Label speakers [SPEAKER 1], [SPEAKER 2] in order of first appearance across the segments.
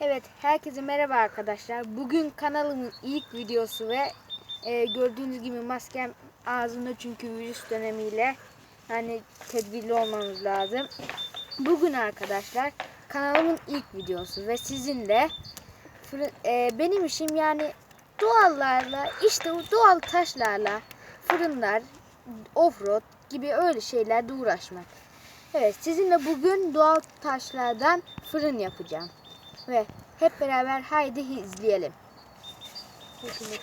[SPEAKER 1] Evet, herkese merhaba arkadaşlar. Bugün kanalımın ilk videosu ve e, gördüğünüz gibi maskem ağzımda çünkü virüs dönemiyle hani tedbirli olmamız lazım. Bugün arkadaşlar kanalımın ilk videosu ve sizinle fırın- e, benim işim yani doğallarla işte doğal taşlarla fırınlar, offroad gibi öyle şeylerle uğraşmak. Evet, sizinle bugün doğal taşlardan fırın yapacağım. Ve hep beraber haydi izleyelim.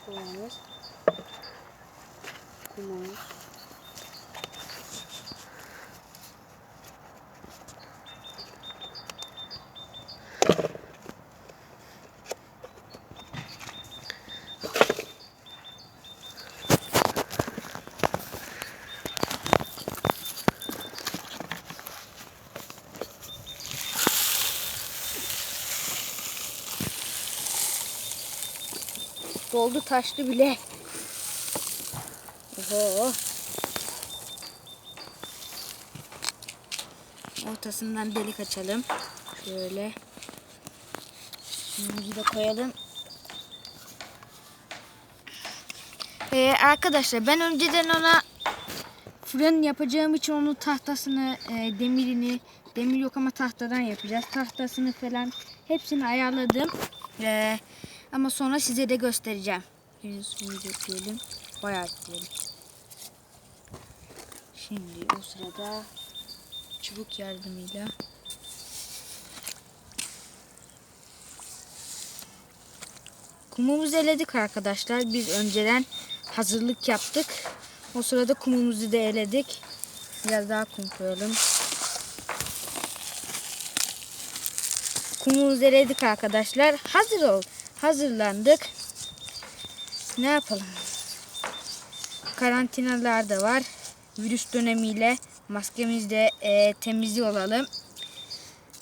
[SPEAKER 1] Kumumuz. Kumumuz. Doldu taştı bile. Oho. Ortasından delik açalım. Şöyle. Şimdi de koyalım. Ee, arkadaşlar ben önceden ona fırın yapacağım için onun tahtasını, e, demirini, demir yok ama tahtadan yapacağız. Tahtasını falan hepsini ayarladım. Ee, ama sonra size de göstereceğim. Şimdi suyu dökelim. Bayağı ekleyelim. Şimdi o sırada çubuk yardımıyla kumumuzu eledik arkadaşlar. Biz önceden hazırlık yaptık. O sırada kumumuzu da eledik. Biraz daha kum koyalım. Kumumuzu eledik arkadaşlar. Hazır ol. Hazırlandık. Ne yapalım? Karantinalar da var. Virüs dönemiyle maskemizde e, temizli olalım.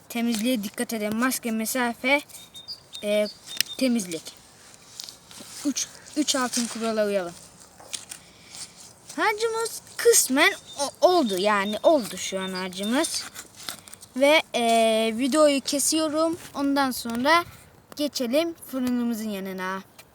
[SPEAKER 1] Temizliğe dikkat edelim. Maske, mesafe, e, temizlik. 3 3 altın kurala uyalım. Harcımız kısmen oldu yani oldu şu an harcımız. Ve e, videoyu kesiyorum. Ondan sonra geçelim fırınımızın yanına.